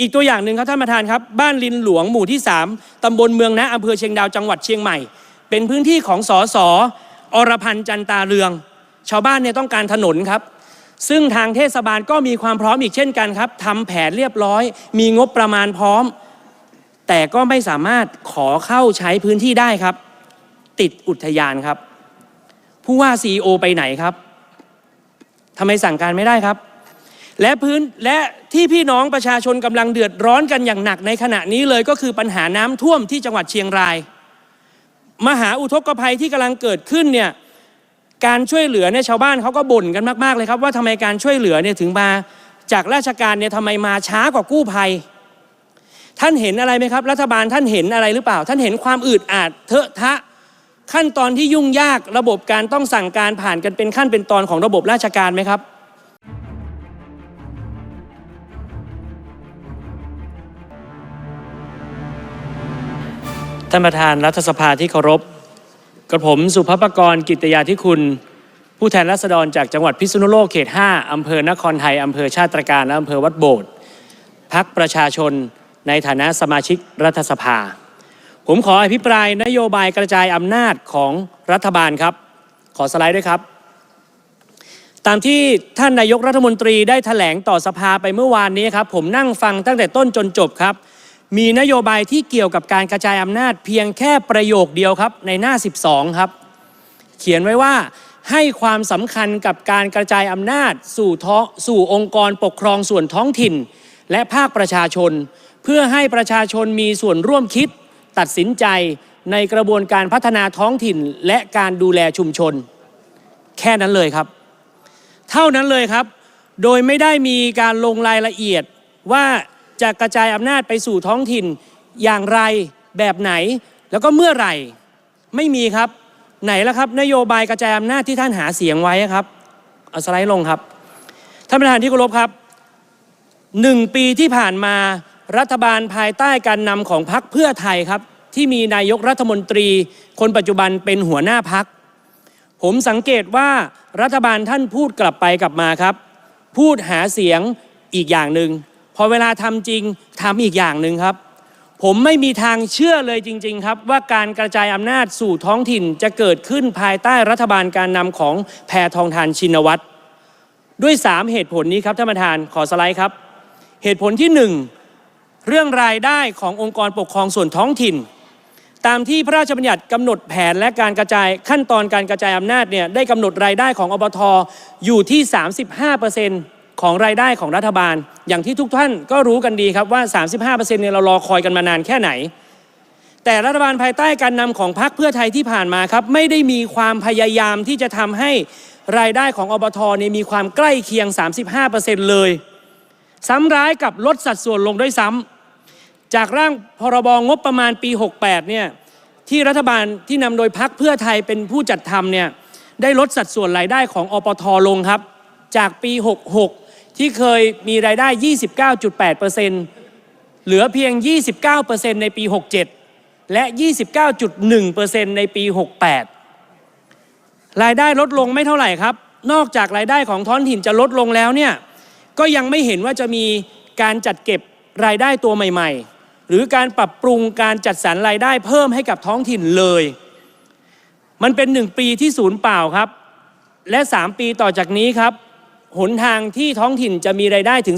อีกตัวอย่างหนึ่งครับท่านประธานครับ บ้านลินหลวงหมู่ที่ 3ตำบลเมืองนะอำเภอเชียงดาวจังหวัดเชียงใหม่ เป็นพื้นที่ของสอสออรพันธ์จันตาเรือง ชาวบ้านเนี่ยต้องการถนนครับ ซึ่งทางเทศบาลก็มีความพร้อมอีกเช่นกันครับทำแผนเรียบร้อย มีงบประมาณพร้อม แต่ก็ไม่สามารถขอเข้าใช้พื้นที่ได้ครับ ติดอุทยานครับ ผู้ว่าซีอไปไหนครับทำไมสั่งการไม่ได้ครับ และพื้นและที่พี่น้องประชาชนกำลังเดือดร้อนกันอย่างหนักในขณะนี้เลยก็คือปัญหาน้ำท่วมที่จังหวัดเชียงราย มหาอุทกภัยที่กำลังเกิดขึ้นเนี่ยการช่วยเหลือเนี่ยชาวบ้านเขาก็บ่นกันมากๆเลยครับ ว่าทำไมการช่วยเหลือเนี่ยถึงมาจากราชการเนี่ยทำไมมาช้ากว่ากู้ภัย ท่านเห็นอะไรไหมครับ รัฐบาลท่านเห็นอะไรหรือเปล่า ท่านเห็นความอืดอาดเถอะทะขั้นตอนที่ยุ่งยากระบบการต้องสั่งการผ่านกันเป็นขั้นเป็นตอนของระบบราชการไหมครับ ท่านประธานรัฐสภาที่เคารพกระผมสุภพกรกิตยาธิคุณ ผู้แทนราษฎรจากจังหวัดพิษณุโลกเขต 5 อำเภอนครไทย อำเภอชาติตรการและอำเภอวัดโบสถ์พักประชาชนในฐานะสมาชิกรัฐสภา ผมขออภิปรายนโยบายกระจายอำนาจของรัฐบาลครับ ขอสไลด์ด้วยครับ ตามที่ท่านนายกรัฐมนตรีได้ถแถลงต่อสภาไปเมื่อวานนี้ครับ ผมนั่งฟังตั้งแต่ต้นจนจบครับ มีนโยบายที่เกี่ยวกับการกระจายอำนาจเพียงแค่ประโยคเดียวครับในหน้า 12 ครับ เขียนไว้ว่าให้ความสำคัญกับการกระจายอำนาจสู่ท้อสู่องค์กรปกครองส่วนท้องถิ่น และภาคประชาชน เพื่อให้ประชาชนมีส่วนร่วมคิด ตัดสินใจในกระบวนการพัฒนาท้องถิ่นและการดูแลชุมชน แค่นั้นเลยครับ เท่านั้นเลยครับ โดยไม่ได้มีการลงรายละเอียดว่า จะกระจายอำนาจไปสู่ท้องถิ่นอย่างไรแบบไหน แล้วก็เมื่อไหร่ไม่มีครับ ไหนแล้วครับ นโยบายกระจายอำนาจที่ท่านหาเสียงไว้ครับเอาสไลด์ลงครับท่านประธานที่เคารพครับหนึ่งปีที่ผ่านมารัฐบาลภายใต้การนำของพรรคเพื่อไทยครับ ที่มีนายกรัฐมนตรี คนปัจจุบันเป็นหัวหน้าพักผมสังเกตว่ารัฐบาลท่านพูดกลับไปกลับมาครับ พูดหาเสียงอีกอย่างหนึ่ง อเวลาทำจริงทำอีกอย่างหนึ่งครับ ผมไม่มีทางเชื่อเลยจริง ๆ ครับ ว่าการกระจายอำนาจสู่ท้องถิ่นจะเกิดขึ้นภายใต้รัฐบาลการนำของแพทองทานชินวัตรด้วย 3 เหตุผลนี้ครับท่านประธานขอสไลด์ครับ เหตุผลที่ 1 เรื่องรายได้ขององค์กรปกครองส่วนท้องถิ่น ตามที่พระราชบัญญัติกำหนดแผนและการกระจายขั้นตอนการกระจายอำนาจเนี่ยได้กำหนดรายได้ของอบทอยู่ที่ 35% ของรายได้ของรัฐบาล อย่างที่ทุกท่านก็รู้กันดีครับว่า 35%เนี่ยเรารอคอยกันมานานแค่ไหน แต่รัฐบาลภายใต้การนำของพรรคเพื่อไทยที่ผ่านมาครับ ไม่ได้มีความพยายามที่จะทำให้รายได้ของอบทเนี่ยมีความใกล้เคียง 35%เลย ซ้ำร้ายกับลดสัดส่วนลงด้วยซ้ำจากร่างพรบงบประมาณปี 68 เนี่ยที่รัฐบาลที่นำโดยพักเพื่อไทยเป็นผู้จัดทำเนี่ยได้ลดสัดส่วนรายได้ของอปทลงครับ จากปี 66 ที่เคยมีรายได้ 29.8%เหลือเพียง 29%ในปี 67 และ 29.1%ในปี 68 รายได้ลดลงไม่เท่าไหร่ครับ นอกจากรายได้ของท้องถิ่นจะลดลงแล้วเนี่ย ก็ยังไม่เห็นว่าจะมีการจัดเก็บรายได้ตัวใหม่ ๆ หรือการปรับปรุงการจัดสรรรายได้เพิ่มให้กับท้องถิ่นเลย มันเป็นหนึ่งปีที่ศูนย์เปล่าครับและสามปีต่อจากนี้ครับ หนทางที่ท้องถิ่นจะมีรายได้ถึง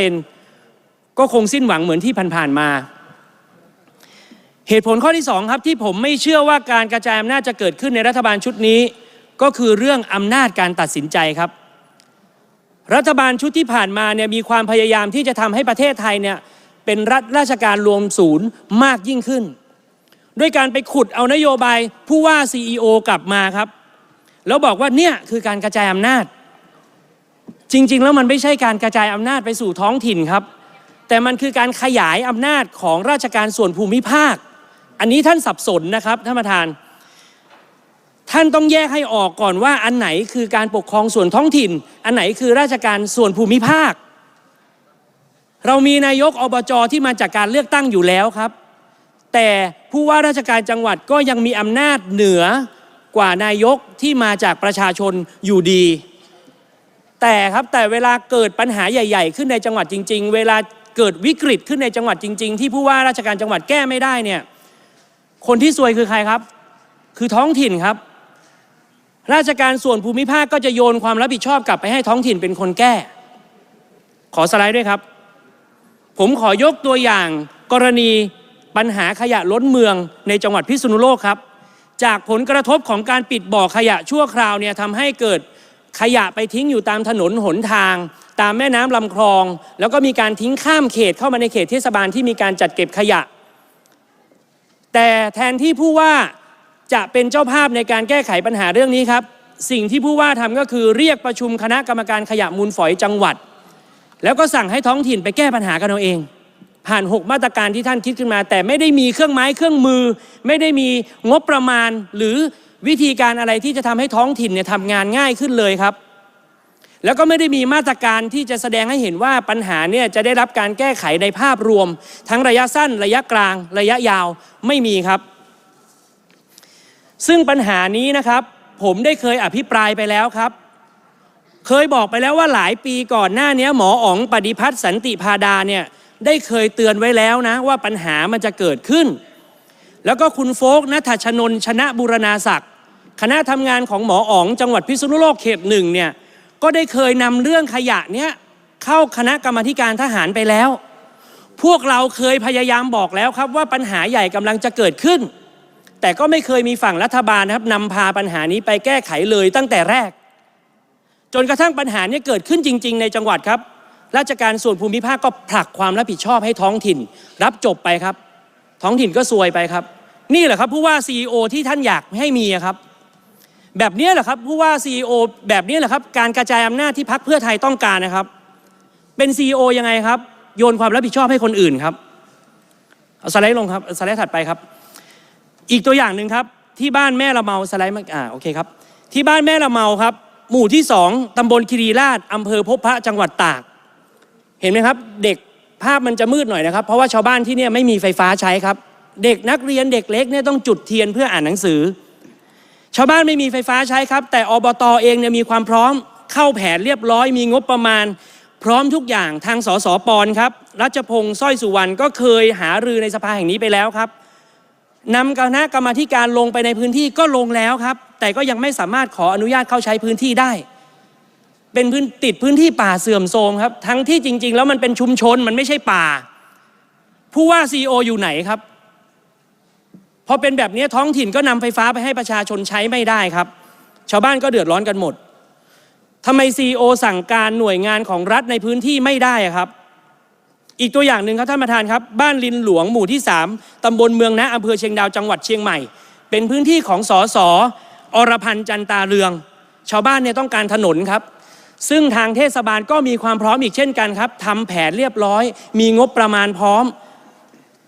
35%ก็คงสิ้นหวังเหมือนที่ผ่านๆมา เหตุผลข้อที่สองครับที่ผมไม่เชื่อว่าการกระจายอำนาจจะเกิดขึ้นในรัฐบาลชุดนี้ ก็คือเรื่องอำนาจการตัดสินใจครับ รัฐบาลชุดที่ผ่านมาเนี่ยมีความพยายามที่จะทำให้ประเทศไทยเนี่ยเป็นรัฐราชการรวมศูนย์มากยิ่งขึ้น ด้วยการไปขุดเอานโยบายผู้ว่า CEO กลับมาครับ แล้วบอกว่าเนี่ยคือการกระจายอำนาจ จริง ๆ แล้วมันไม่ใช่การกระจายอำนาจไปสู่ท้องถิ่นครับ แต่มันคือการขยายอำนาจของราชการส่วนภูมิภาค อันนี้ท่านสับสนนะครับท่านประธาน ท่านต้องแยกให้ออกก่อนว่าอันไหนคือการปกครองส่วนท้องถิ่น อันไหนคือราชการส่วนภูมิภาค เรามีนายกอบจที่มาจากการเลือกตั้งอยู่แล้วครับ แต่ผู้ว่าราชการจังหวัดก็ยังมีอำนาจเหนือกว่านายกที่มาจากประชาชนอยู่ดี แต่ครับแต่เวลาเกิดปัญหาใหญ่ ๆ ขึ้นในจังหวัดจริง ๆ เวลาเกิดวิกฤตขึ้นในจังหวัดจริง ๆ ที่ผู้ว่าราชการจังหวัดแก้ไม่ได้เนี่ยคนที่ซวยคือใครครับ คือท้องถิ่นครับ ราชการส่วนภูมิภาคก็จะโยนความรับผิดชอบกลับไปให้ท้องถิ่นเป็นคนแก้ ขอสไลด์ด้วยครับ ผมขอยกตัวอย่างกรณีปัญหาขยะล้นเมืองในจังหวัดพิษณุโลกครับ จากผลกระทบของการปิดบ่อขยะชั่วคราวเนี่ยทำให้เกิด ขยะไปทิ้งอยู่ตามถนนหนทาง ตามแม่น้ำลำคลอง แล้วก็มีการทิ้งข้ามเขตเข้ามาในเขตเทศบาลที่มีการจัดเก็บขยะ แต่แทนที่ผู้ว่าจะเป็นเจ้าภาพในการแก้ไขปัญหาเรื่องนี้ครับ สิ่งที่ผู้ว่าทำก็คือเรียกประชุมคณะกรรมการขยะมูลฝอยจังหวัด แล้วก็สั่งให้ท้องถิ่นไปแก้ปัญหากันเอาเองผ่าน 6 มาตรการที่ท่านคิดขึ้นมา แต่ไม่ได้มีเครื่องไม้เครื่องมือ ไม่ได้มีงบประมาณหรือ วิธีการอะไรที่จะทำให้ท้องถิ่นเนี่ยทำงานง่ายขึ้นเลยครับ แล้วก็ไม่ได้มีมาตรการที่จะแสดงให้เห็นว่าปัญหาเนี่ยจะได้รับการแก้ไขในภาพรวม ทั้งระยะสั้น ระยะกลาง ระยะยาวไม่มีครับ ซึ่งปัญหานี้นะครับ ผมได้เคยอภิปรายไปแล้วครับ เคยบอกไปแล้วว่าหลายปีก่อนหน้านี้หมออ๋องปฏิพัฒน์สันติพาดาเนี่ยได้เคยเตือนไว้แล้วนะว่าปัญหามันจะเกิดขึ้น แล้วก็คุณโฟกนัทชนนชนะบุรณาศักดิ์คณะทำงานของหมออ๋องจังหวัดพิษณุโลกเขตหนึ่งเนี่ยก็ได้เคยนำเรื่องขยะเนี้ยเข้าคณะกรรมธิการทหารไปแล้ว พวกเราเคยพยายามบอกแล้วครับว่าปัญหาใหญ่กำลังจะเกิดขึ้น แต่ก็ไม่เคยมีฝั่งรัฐบาลนะครับนำพาปัญหานี้ไปแก้ไขเลยตั้งแต่แรก จนกระทั่งปัญหานี้เกิดขึ้นจริง ๆ ในจังหวัดครับ ราชการส่วนภูมิภาคก็ผลักความรับผิดชอบให้ท้องถิ่น รับจบไปครับ ท้องถิ่นก็ซวยไปครับ นี่แหละครับผู้ว่า CEO ที่ท่านอยากให้มีครับ แบบนี้แหละครับผู้ว่า CEO แบบนี้แหละครับการกระจายอำนาจที่พักเพื่อไทยต้องการนะครับ เป็น CEO ยังไงครับ โยนความรับผิดชอบให้คนอื่นครับเอาสไลด์ลงครับสไลด์ถัดไปครับ อีกตัวอย่างหนึ่งครับ ที่บ้านแม่ละเมาสไลด์มาอ่าโอเคครับ ที่บ้านแม่ละเมาครับ หมู่ที่สองตำบลคีรีราชอำเภอพบพระจังหวัดตาก เห็นไหมครับ เด็กภาพมันจะมืดหน่อยนะครับ เพราะว่าชาวบ้านที่เนี่ยไม่มีไฟฟ้าใช้ครับ เด็กนักเรียนเด็กเล็กเนี่ยต้องจุดเทียนเพื่ออ่านหนังสือ ชาวบ้านไม่มีไฟฟ้าใช้ครับ แต่อบตเองเนี่ยมีความพร้อมเข้าแผนเรียบร้อยมีงบประมาณ พร้อมทุกอย่างทางสสปอนครับรัชพงศ์สร้อยสุวรรณก็เคยหารือในสภาแห่งนี้ไปแล้วครับนำคณะกรรมาธิการลงไปในพื้นที่ก็ลงแล้วครับ แต่ก็ยังไม่สามารถขออนุญาตเข้าใช้พื้นที่ได้ เป็นพื้นติดพื้นที่ป่าเสื่อมโทรมครับ ทั้งที่จริง ๆ แล้วมันเป็นชุมชนมันไม่ใช่ป่า ผู้ว่าซีโออยู่ไหนครับ พอเป็นแบบนี้ท้องถิ่นก็นำไฟฟ้าไปให้ประชาชนใช้ไม่ได้ครับ ชาวบ้านก็เดือดร้อนกันหมดทำไมซีโอสั่งการหน่วยงานของรัฐในพื้นที่ไม่ได้ครับ อีกตัวอย่างหนึ่งครับท่านประธานครับ บ้านลินหลวงหมู่ที่ 3ตำบลเมืองนะอำเภอเชียงดาวจังหวัดเชียงใหม่ เป็นพื้นที่ของสอสออรพันธ์จันตาเรือง ชาวบ้านเนี่ยต้องการถนนครับซึ่งทางเทศบาลก็มีความพร้อมอีกเช่นกันครับทำแผนเรียบร้อย มีงบประมาณพร้อม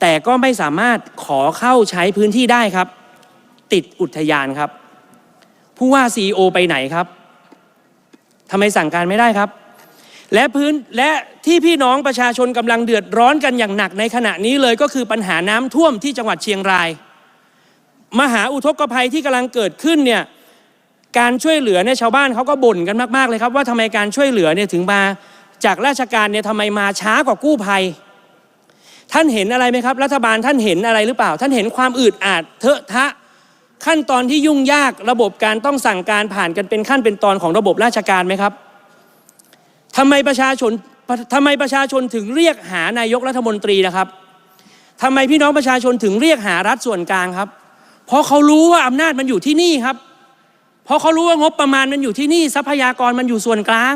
แต่ก็ไม่สามารถขอเข้าใช้พื้นที่ได้ครับ ติดอุทยานครับ ผู้ว่าซีโอไปไหนครับทำไมสั่งการไม่ได้ครับ และพื้นและที่พี่น้องประชาชนกำลังเดือดร้อนกันอย่างหนักในขณะนี้เลยก็คือปัญหาน้ำท่วมที่จังหวัดเชียงราย มหาอุทกภัยที่กำลังเกิดขึ้นเนี่ยการช่วยเหลือเนี่ยชาวบ้านเขาก็บ่นกันมาก ๆ เลยครับ ว่าทำไมการช่วยเหลือเนี่ยถึงมาจากราชการเนี่ยทำไมมาช้ากว่ากู้ภัย ท่านเห็นอะไรไหมครับ รัฐบาลท่านเห็นอะไรหรือเปล่า ท่านเห็นความอืดอาดเถอะทะ ขั้นตอนที่ยุ่งยากระบบการต้องสั่งการผ่านกันเป็นขั้นเป็นตอนของระบบราชการไหมครับทำไมประชาชนทำไมประชาชนถึงเรียกหานายกรัฐมนตรีนะครับทำไมพี่น้องประชาชนถึงเรียกหารัฐส่วนกลางครับ เพราะเขารู้ว่าอำนาจมันอยู่ที่นี่ครับ เพราะเขารู้ว่างบประมาณมันอยู่ที่นี่ทรัพยากรมันอยู่ส่วนกลาง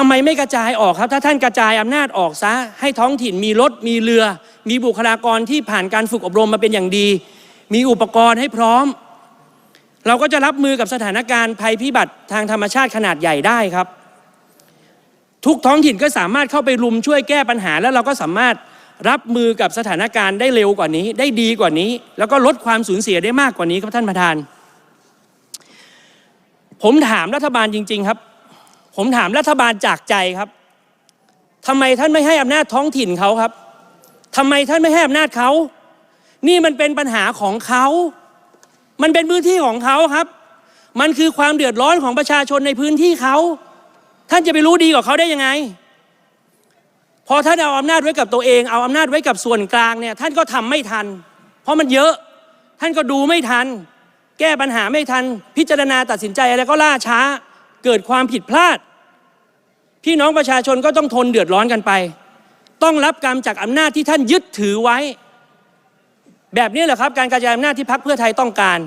ทำไมไม่กระจายออกครับ ถ้าท่านกระจายอำนาจออกซะ ให้ท้องถิ่นมีรถ มีเรือ มีบุคลากรที่ผ่านการฝึกอบรมมาเป็นอย่างดี มีอุปกรณ์ให้พร้อม เราก็จะรับมือกับสถานการณ์ภัยพิบัติทางธรรมชาติขนาดใหญ่ได้ครับ ทุกท้องถิ่นก็สามารถเข้าไปรุมช่วยแก้ปัญหา แล้วเราก็สามารถรับมือกับสถานการณ์ได้เร็วกว่านี้ ได้ดีกว่านี้ แล้วก็ลดความสูญเสียได้มากกว่านี้ครับท่านประธาน ผมถามรัฐบาลจริง ๆ ครับ ผมถามรัฐบาลจากใจครับทำไมท่านไม่ให้อำนาจท้องถิ่นเขาครับทำไมท่านไม่ให้อำนาจเขานี่มันเป็นปัญหาของเขา มันเป็นพื้นที่ของเขาครับ มันคือความเดือดร้อนของประชาชนในพื้นที่เขา ท่านจะไปรู้ดีกว่าเขาได้ยังไง พอท่านเอาอำนาจไว้กับตัวเอง เอาอำนาจไว้กับส่วนกลางเนี่ย ท่านก็ทำไม่ทัน เพราะมันเยอะ ท่านก็ดูไม่ทัน แก้ปัญหาไม่ทัน พิจารณาตัดสินใจอะไรก็ล่าช้า เกิดความผิดพลาด พี่น้องประชาชนก็ต้องทนเดือดร้อนกันไป ต้องรับกรรมจากอำนาจที่ท่านยึดถือไว้ แบบนี้แหละครับ การกระจายอำนาจที่พักเพื่อไทยต้องการ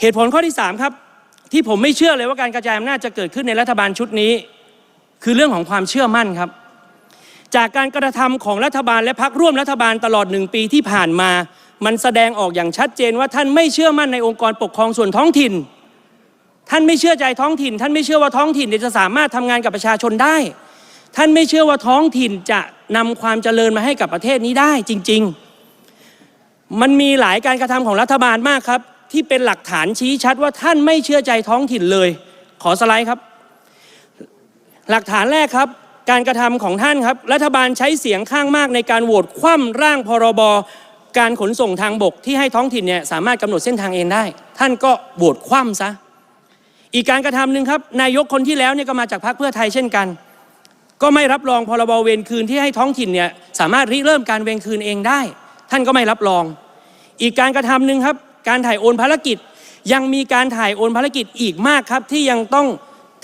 เหตุผลข้อที่ 3 ครับ ที่ผมไม่เชื่อเลยว่าการกระจายอำนาจจะเกิดขึ้นในรัฐบาลชุดนี้ คือเรื่องของความเชื่อมั่นครับ จากการกระทำของรัฐบาลและพักร่วมรัฐบาลตลอดหนึ่งปีที่ผ่านมามันแสดงออกอย่างชัดเจนว่าท่านไม่เชื่อมั่นในองค์กรปกครองส่วนท้องถิ่น ท่านไม่เชื่อใจท้องถิ่น ท่านไม่เชื่อว่าท้องถิ่นจะสามารถทำงานกับประชาชนได้ ท่านไม่เชื่อว่าท้องถิ่นจะนำความเจริญมาให้กับประเทศนี้ได้จริง ๆ มันมีหลายการกระทำของรัฐบาลมากครับ ที่เป็นหลักฐานชี้ชัดว่าท่านไม่เชื่อใจท้องถิ่นเลย ขอสไลด์ครับ หลักฐานแรกครับการกระทำของท่านครับ รัฐบาลใช้เสียงข้างมากในการโหวตคว่ำร่างพรบการขนส่งทางบกที่ให้ท้องถิ่นเนี่ยสามารถกำหนดเส้นทางเองได้ ท่านก็โหวตคว่ำซะ อีกการกระทำหนึ่งครับ นายกคนที่แล้วเนี่ยก็มาจากพรรคเพื่อไทยเช่นกัน ก็ไม่รับรองพรบเวรคืนที่ให้ท้องถิ่นเนี่ยสามารถริเริ่มการเวรคืนเองได้ ท่านก็ไม่รับรอง อีกการกระทำหนึ่งครับ การถ่ายโอนภารกิจยังมีการถ่ายโอนภารกิจอีกมากครับ ที่ยังต้อง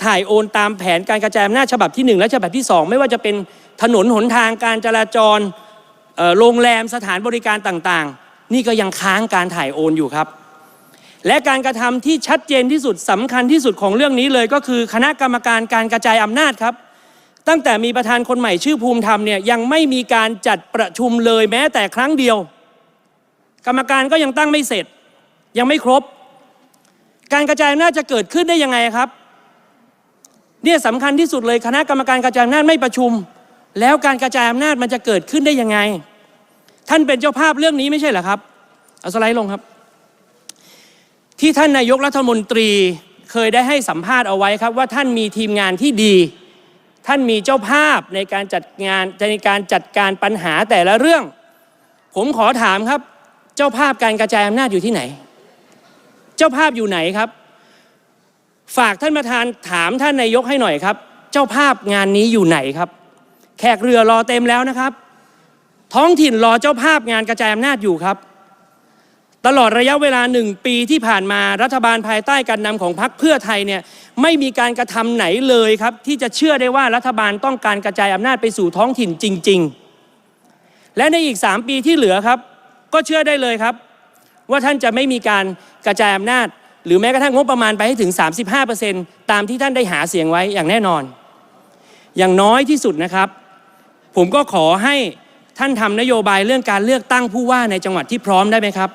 ถ่ายโอนตามแผนการกระจายอำนาจฉบับที่ 1 และฉบับที่ 2 ไม่ว่าจะเป็นถนนหนทางการจราจรโรงแรมสถานบริการต่างๆ นี่ก็ยังค้างการถ่ายโอนอยู่ครับ และการกระทำที่ชัดเจนที่สุดสำคัญที่สุดของเรื่องนี้เลยก็คือคณะกรรมการการกระจายอำนาจครับ ตั้งแต่มีประธานคนใหม่ชื่อภูมิธรรมเนี่ยยังไม่มีการจัดประชุมเลยแม้แต่ครั้งเดียว กรรมการก็ยังตั้งไม่เสร็จ ยังไม่ครบ การกระจายอำนาจจะเกิดขึ้นได้ยังไงครับเนี่ยสำคัญที่สุดเลยคณะกรรมการกระจายอำนาจไม่ประชุม แล้วการกระจายอำนาจมันจะเกิดขึ้นได้ยังไง ท่านเป็นเจ้าภาพเรื่องนี้ไม่ใช่เหรอครับเอาสไลด์ลงครับ ที่ท่านนายกรัฐมนตรีเคยได้ให้สัมภาษณ์เอาไว้ครับว่าท่านมีทีมงานที่ดี ท่านมีเจ้าภาพในการจัดงานในการจัดการปัญหาแต่ละเรื่อง ผมขอถามครับ เจ้าภาพการกระจายอำนาจอยู่ที่ไหน เจ้าภาพอยู่ไหนครับ ฝากท่านประธานถามท่านนายกให้หน่อยครับ เจ้าภาพงานนี้อยู่ไหนครับ แขกเรือรอเต็มแล้วนะครับ ท้องถิ่นรอเจ้าภาพงานกระจายอำนาจอยู่ครับ ตลอดระยะเวลาหนึ่งปีที่ผ่านมารัฐบาลภายใต้การนำของพรรคเพื่อไทยเนี่ยไม่มีการกระทำไหนเลยครับ ที่จะเชื่อได้ว่ารัฐบาลต้องการกระจายอำนาจไปสู่ท้องถิ่นจริง ๆ และในอีก 3 ปีที่เหลือครับ ก็เชื่อได้เลยครับ ว่าท่านจะไม่มีการกระจายอำนาจ หรือแม้กระทั่งงบประมาณไปให้ถึง 35%ตามที่ท่านได้หาเสียงไว้อย่างแน่นอน อย่างน้อยที่สุดนะครับ ผมก็ขอให้ท่านทำนโยบายเรื่องการเลือกตั้งผู้ว่าในจังหวัดที่พร้อมได้ไหมครับ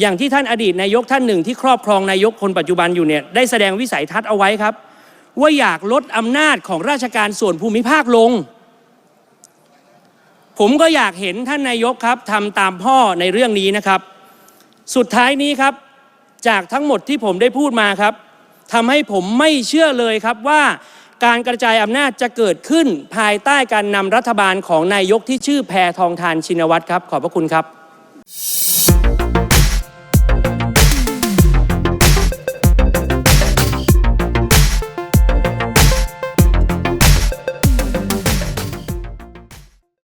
อย่างที่ท่านอดีตนายกท่านหนึ่งที่ครอบครองนายกคนปัจจุบันอยู่เนี่ยได้แสดงวิสัยทัศน์เอาไว้ครับ ว่าอยากลดอำนาจของราชการส่วนภูมิภาคลง ผมก็อยากเห็นท่านนายกครับทำตามพ่อในเรื่องนี้นะครับ สุดท้ายนี้ครับ จากทั้งหมดที่ผมได้พูดมาครับทำให้ผมไม่เชื่อเลยครับว่าการกระจายอำนาจจะเกิดขึ้นภายใต้การนำรัฐบาลของนายกที่ชื่อแพทองทานชินวัตรครับ ขอบพระคุณครับ